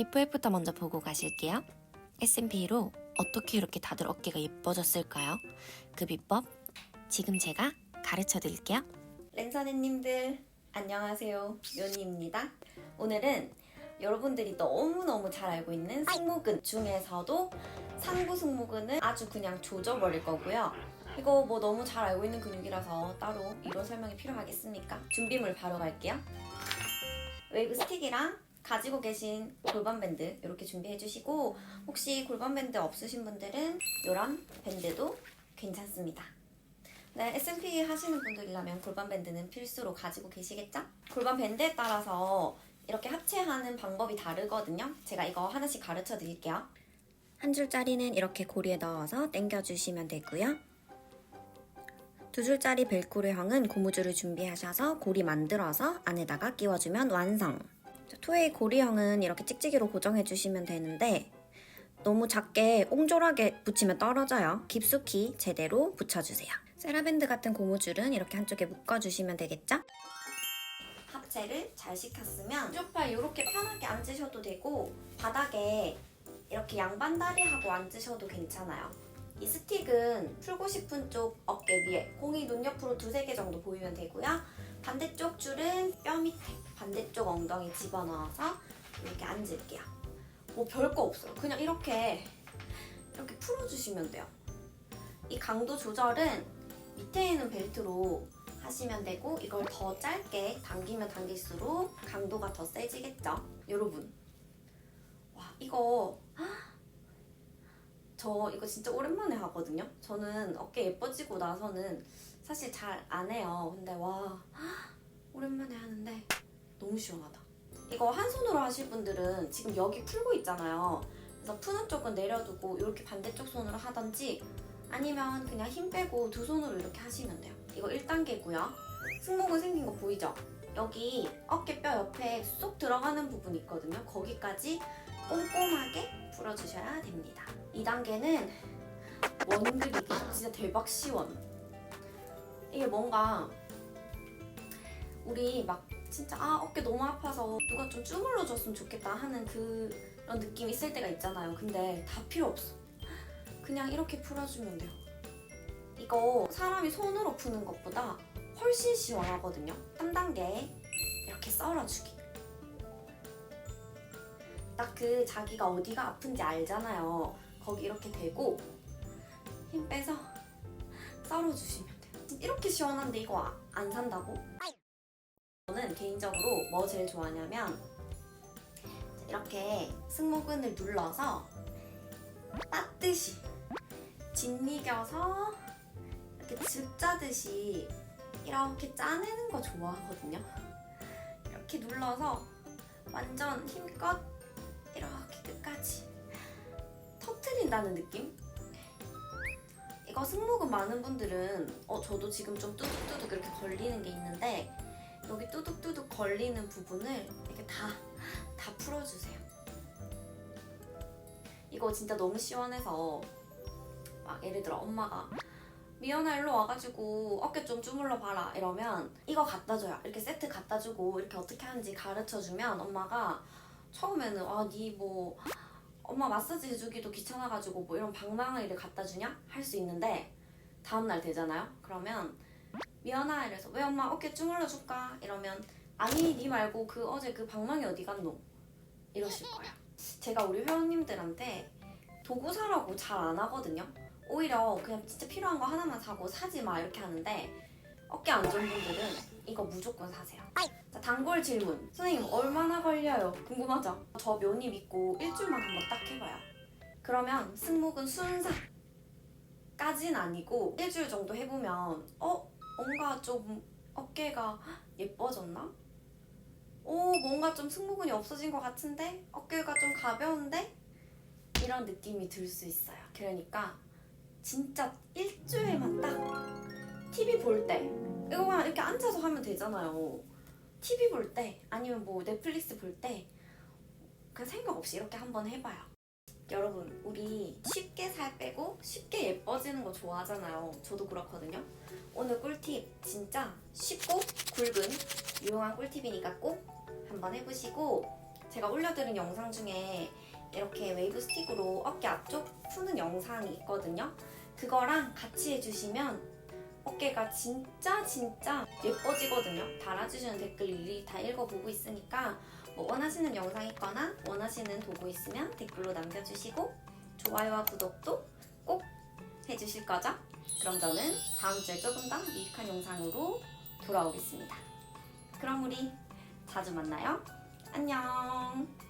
비포앱부터 먼저 보고 가실게요. S&P로 어떻게 이렇게 다들 어깨가 예뻐졌을까요? 그 비법 지금 제가 가르쳐 드릴게요. 랜선해님들 안녕하세요. 요니입니다. 오늘은 여러분들이 너무너무 잘 알고 있는 승모근 중에서도 상부 승모근을 아주 그냥 조져버릴 거고요. 이거 뭐 너무 잘 알고 있는 근육이라서 따로 이런 설명이 필요하겠습니까? 준비물 바로 갈게요. 웨이브 스틱이랑 가지고 계신 골반 밴드 이렇게 준비해 주시고 혹시 골반 밴드 없으신 분들은 이런 밴드도 괜찮습니다. 네, S&P 하시는 분들이라면 골반 밴드는 필수로 가지고 계시겠죠? 골반 밴드에 따라서 이렇게 합체하는 방법이 다르거든요. 제가 이거 하나씩 가르쳐 드릴게요. 한 줄짜리는 이렇게 고리에 넣어서 당겨 주시면 되고요. 두 줄짜리 벨크로형은 고무줄을 준비하셔서 고리 만들어서 안에다가 끼워주면 완성. 토웨이 고리형은 이렇게 찍찍이로 고정해 주시면 되는데 너무 작게 옹졸하게 붙이면 떨어져요. 깊숙이 제대로 붙여주세요. 세라밴드 같은 고무줄은 이렇게 한쪽에 묶어주시면 되겠죠? 합체를 잘 시켰으면 쇼파에 이렇게 편하게 앉으셔도 되고 바닥에 이렇게 양반다리 하고 앉으셔도 괜찮아요. 이 스틱은 풀고 싶은 쪽 어깨 위에 공이 눈 옆으로 두세 개 정도 보이면 되고요. 반대쪽 줄은 뼈 밑에 반대쪽 엉덩이 집어넣어서 이렇게 앉을게요. 뭐 별거 없어요. 그냥 이렇게 이렇게 풀어주시면 돼요. 이 강도 조절은 밑에 있는 벨트로 하시면 되고 이걸 더 짧게 당기면 당길수록 강도가 더 세지겠죠? 여러분 와 이거 저 이거 진짜 오랜만에 하거든요. 저는 어깨 예뻐지고 나서는 사실 잘 안 해요. 근데 와 오랜만에 하는데 너무 시원하다. 이거 한 손으로 하실 분들은 지금 여기 풀고 있잖아요. 그래서 푸는 쪽은 내려두고 이렇게 반대쪽 손으로 하던지 아니면 그냥 힘 빼고 두 손으로 이렇게 하시면 돼요. 이거 1단계고요. 승모근 생긴 거 보이죠? 여기 어깨뼈 옆에 쏙 들어가는 부분 있거든요. 거기까지 꼼꼼하게 풀어주셔야 됩니다. 2단계는 원그리기 진짜 대박 시원. 이게 뭔가 우리 막 진짜 아 어깨 너무 아파서 누가 좀 주물러 줬으면 좋겠다 하는 그런 느낌이 있을 때가 있잖아요. 근데 다 필요 없어. 그냥 이렇게 풀어주면 돼요. 이거 사람이 손으로 푸는 것보다 훨씬 시원하거든요. 3단계 이렇게 썰어주기. 딱 그 자기가 어디가 아픈지 알잖아요. 거기 이렇게 대고 힘 빼서 썰어주시면 돼요. 이렇게 시원한데 이거 아- 안 산다고? 저는 개인적으로 뭐 제일 좋아하냐면 이렇게 승모근을 눌러서 따뜻이 짓이겨서 이렇게 즙 짜듯이 이렇게 짜내는 거 좋아하거든요. 이렇게 눌러서 완전 힘껏 이렇게 끝까지 터트린다는 느낌? 이거 승모근 많은 분들은 어 저도 지금 좀 뚜둑뚜둑 이렇게 걸리는 게 있는데 여기 뚜둑뚜둑 걸리는 부분을 이렇게 다, 다 풀어주세요. 이거 진짜 너무 시원해서 막 예를 들어 엄마가 미연아 일로 와가지고 어깨 좀 주물러 봐라 이러면 이거 갖다 줘요. 이렇게 세트 갖다 주고 이렇게 어떻게 하는지 가르쳐 주면 엄마가 처음에는 아니 뭐 엄마 마사지 해주기도 귀찮아가지고 뭐 이런 방망이를 갖다 주냐 할 수 있는데 다음날 되잖아요. 그러면 미연아 이래서 왜 엄마 어깨 주물러 줄까 이러면 아니 니 말고 그 어제 그 방망이 어디 갔노 이러실 거예요. 제가 우리 회원님들한테 도구 사라고 잘 안 하거든요. 오히려 그냥 진짜 필요한 거 하나만 사고 사지 마 이렇게 하는데 어깨 안 좋은 분들은 이거 무조건 사세요. 자, 단골 질문. 선생님 얼마나 걸려요? 궁금하죠? 저 면이 믿고 일주일만 한번 딱 해봐요. 그러면 승모근 순삭까진 아니고 일주일 정도 해보면 어? 뭔가 좀 어깨가 예뻐졌나? 오 뭔가 좀 승모근이 없어진 것 같은데? 어깨가 좀 가벼운데? 이런 느낌이 들 수 있어요. 그러니까 진짜 일주일만 딱 TV 볼 때 이거 그냥 이렇게 앉아서 하면 되잖아요. TV 볼 때 아니면 뭐 넷플릭스 볼 때 그냥 생각 없이 이렇게 한번 해봐요. 여러분 우리 쉽게 살 빼고 쉽게 예뻐지는 거 좋아하잖아요. 저도 그렇거든요. 오늘 꿀팁 진짜 쉽고 굵은 유용한 꿀팁이니까 꼭 한번 해보시고 제가 올려드린 영상 중에 이렇게 웨이브 스틱으로 어깨 앞쪽 푸는 영상이 있거든요. 그거랑 같이 해주시면 어깨가 진짜 진짜 예뻐지거든요. 달아주시는 댓글 일일이 다 읽어보고 있으니까 뭐 원하시는 영상 있거나 원하시는 도구 있으면 댓글로 남겨주시고 좋아요와 구독도 꼭 해주실 거죠? 그럼 저는 다음 주에 조금 더 유익한 영상으로 돌아오겠습니다. 그럼 우리 자주 만나요. 안녕.